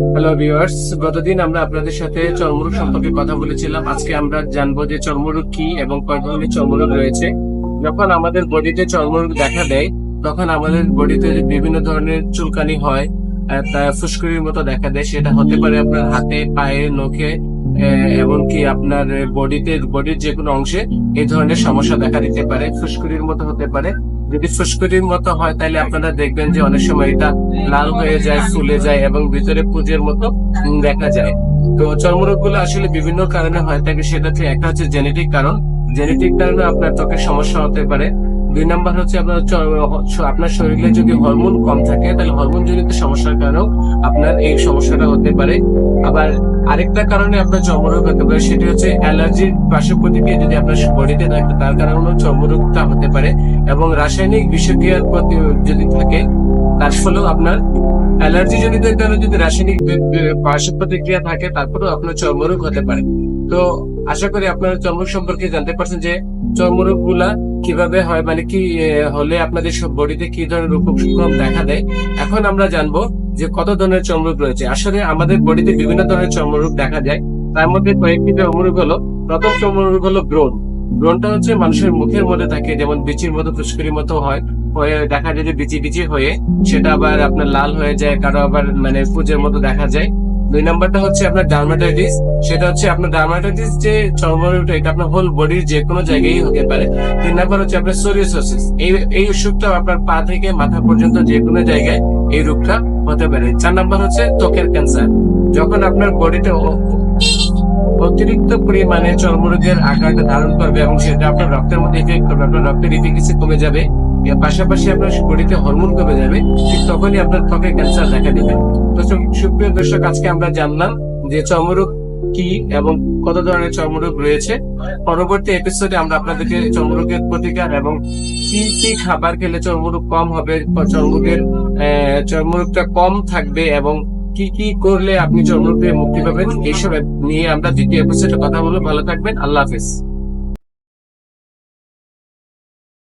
Hello viewers গতদিন আমরা আপনাদের সাথে চর্মরোগ সম্পর্কে কথা বলেছিলাম। আজকে আমরা জানব যে চর্মরোগ কি এবং কয় ধরনের চর্মরোগ রয়েছে। যখন আমাদের বডিতে চর্মরোগ দেখা দেয়, তখন আমাদের বডিতে বিভিন্ন ধরনের চুলকানি হয় ফুসকুড়ির মতো দেখা দেয়। সেটা হতে পারে আপনার হাতে, পায়ে, নখে এমনকি আপনার বডিতে, বডির যে কোনো অংশে এই ধরনের সমস্যা দেখা দিতে পারে। ফুসকুড়ির মতো হতে পারে। যদি ফুসকুড়ির মতো হয়, তাহলে আপনারা দেখবেন যে অনেক সময় এটা লাল হয়ে যায়, ফুলে যায় এবং ভিতরে পুঁজের মতো দেখা যায়। তো চর্মরোগগুলো আসলে বিভিন্ন কারণে হয় থাকে সেটা একটা হচ্ছে জেনেটিক কারণ। জেনেটিক কারণে আপনার ত্বকের সমস্যা হতে পারে দুই নাম্বার হচ্ছে আপনার আপনার শরীরে যদি হরমোন কম থাকে, তাহলে হরমোন জনিত সমস্যার কারণেও আপনার এই সমস্যাটা হতে পারে। আবার আরেকটা কারণে আপনার চর্মরোগ হতে পারে, সেটি হচ্ছে অ্যালার্জির পার্শ্ব প্রতিক্রিয়া যদি আপনার বডিতে থাকে, তার কারণেও চর্মরোগটা হতে পারে এবং রাসায়নিক বিষক্রিয়ার প্রতি যদি থাকে, তার ফলেও আপনার অ্যালার্জি জনিত কারণে যদি রাসায়নিক পার্শ্ব প্রতিক্রিয়া থাকে, তারপরেও আপনার চর্মরোগ হতে পারে। তো আশা করি আপনারা চর্মরোগ সম্পর্কে জানতে পারছেন যে চর্মরোগগুলা কীভাবে হয় মানে কি হলে আপনাদের সব বডিতে কি ধরনের উপক্রম দেখা দেয়? এখন আমরা জানব যে কত ধরনের চর্মরোগ রয়েছে। আসলে আমাদের বডিতে বিভিন্ন ধরনের চর্মরোগ দেখা যায়। তার মধ্যে কয়েকটি চর্মরোগ হলো, প্রথম চর্মরোগ হলো ব্রণ। ব্রণটা হচ্ছে মানুষের মুখের মধ্যে থাকে, যেমন বিচির মতো ফুসকুরির মতো হয়, হয়ে দেখা যায় যে বিচি বিচি হয়ে সেটা আবার আপনার লাল হয়ে যায়, কারও আবার মানে পুজোর মতো দেখা যায়। দুই নাম্বারটা হচ্ছে আপনার ডার্মাটাইটিস সেটা হচ্ছে আপনার ডার্মাটাইটিস যে চর্মরোগটা এটা আপনার হোল বডির যে কোনো জায়গায় হতে পারে। তিন নাম্বার হচ্ছে আপনার সোরিয়াসিস এই এই অসুখটা আপনার পা থেকে মাথা পর্যন্ত যে কোনো জায়গায় এই রোগটা হতে পারে। চার নাম্বার হচ্ছে ত্বকের ক্যান্সার যখন আপনার বডিটা অতিরিক্ত পরিমাণে চর্মরোগের আকারটা ধারণ করবে এবং সেটা আপনার রক্তের মধ্যে ইফেক্ট করবে আপনার রক্তের ইফিকেসি কমে যাবে পাশাপাশি আপনার বডিতে হরমোন কমে যাবে, ঠিক তখনই আপনার ত্বকে ক্যান্সার দেখা দেবে। তো সুপ্রিয় দর্শক, আজকে আমরা জানলাম যে চর্মরোগ কি এবং কত ধরনের চর্মরোগ রয়েছে। পরবর্তী এপিসোডে আমরা আপনাদেরকে চর্মরোগের প্রতিকার এবং কি কি খাবার খেলে চর্মরোগ কম হবে, চর্মরোগের চর্মরোগটা কম থাকবে এবং কি কি করলে আপনি চর্মরোগ থেকে মুক্তি পাবেন, এইসব নিয়ে আমরা দ্বিতীয় এপিসোডে কথা বলব। ভালো থাকবেন, আল্লাহ হাফিজ।